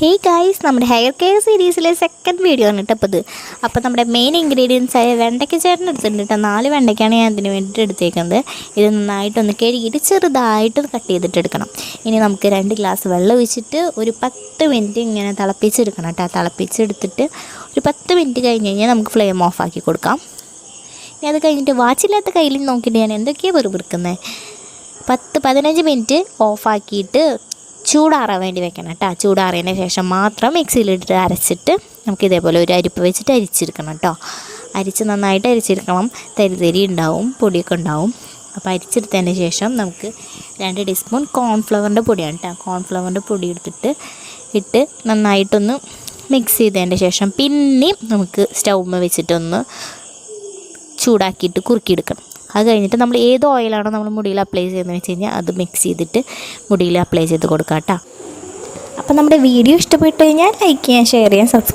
Hey guys നമ്മുടെ hair care സീരീസിലെ second video ആണ് കേട്ടോ ഇത് അപ്പോൾ നമ്മുടെ മെയിൻ ഇൻഗ്രീഡിയൻസ് ആയ വെണ്ടയ്ക്ക ചേട്ടൻ എടുത്തിട്ടുണ്ട് കേട്ടോ. നാല് വെണ്ടയ്ക്കാണ് ഞാൻ അതിന് വേണ്ടിയിട്ട് എടുത്തേക്കുന്നത്. ഇത് നന്നായിട്ടൊന്ന് കഴുകിയിട്ട് ചെറുതായിട്ട് കട്ട് ചെയ്തിട്ട് എടുക്കണം. ഇനി നമുക്ക് രണ്ട് ഗ്ലാസ് വെള്ളം ഒഴിച്ചിട്ട് ഒരു പത്ത് മിനിറ്റ് ഇങ്ങനെ തിളപ്പിച്ചെടുക്കണം കേട്ടോ. തിളപ്പിച്ചെടുത്തിട്ട് ഒരു പത്ത് മിനിറ്റ് കഴിഞ്ഞ് കഴിഞ്ഞാൽ നമുക്ക് ഫ്ലെയിം ഓഫ് ആക്കി കൊടുക്കാം. ഇനി അത് കഴിഞ്ഞിട്ട് വാച്ചില്ലാത്ത കയ്യിൽ നോക്കിയിട്ട് ഞാൻ എന്തൊക്കെയാണ് വെറുപിറുക്കുന്നത് പത്ത് പതിനഞ്ച് മിനിറ്റ് ഓഫാക്കിയിട്ട് ചൂടാറാൻ വേണ്ടി വെക്കണം കേട്ടോ. ചൂടാറിയതിന് ശേഷം മാത്രം മിക്സിയിലിട്ട് അരച്ചിട്ട് നമുക്ക് ഇതേപോലെ ഒരു അരിപ്പ് വെച്ചിട്ട് അരിച്ചെടുക്കണം കേട്ടോ. അരിച്ച് നന്നായിട്ട് അരിച്ചെടുക്കണം. തരി തരി ഉണ്ടാവും പൊടിയൊക്കെ ഉണ്ടാവും. അപ്പോൾ അരിച്ചെടുത്തതിന് ശേഷം നമുക്ക് രണ്ട് ടീസ്പൂൺ കോൺഫ്ലവറിന്റെ പൊടിയാണ് കേട്ടോ. കോൺഫ്ലവറിന്റെ പൊടി എടുത്തിട്ട് ഇട്ട് നന്നായിട്ടൊന്ന് മിക്സ് ചെയ്തതിന്റെ ശേഷം പിന്നെയും നമുക്ക് സ്റ്റൗമ്മ വെച്ചിട്ടൊന്ന് ചൂടാക്കിയിട്ട് കുറുക്കിയെടുക്കണം. അത് കഴിഞ്ഞിട്ട് നമ്മൾ ഏത് ഓയിലാണോ നമ്മൾ മുടിയിൽ അപ്ലൈ ചെയ്യുന്നത് വെച്ച് കഴിഞ്ഞാൽ അത് മിക്സ് ചെയ്തിട്ട് മുടിയിൽ അപ്ലൈ ചെയ്ത് കൊടുക്കാം കേട്ടോ. അപ്പോൾ നമ്മുടെ വീഡിയോ ഇഷ്ടപ്പെട്ടു കഴിഞ്ഞാൽ ലൈക്ക് ചെയ്യാൻ ഷെയർ ചെയ്യാൻ സബ്സ്ക്രൈബ്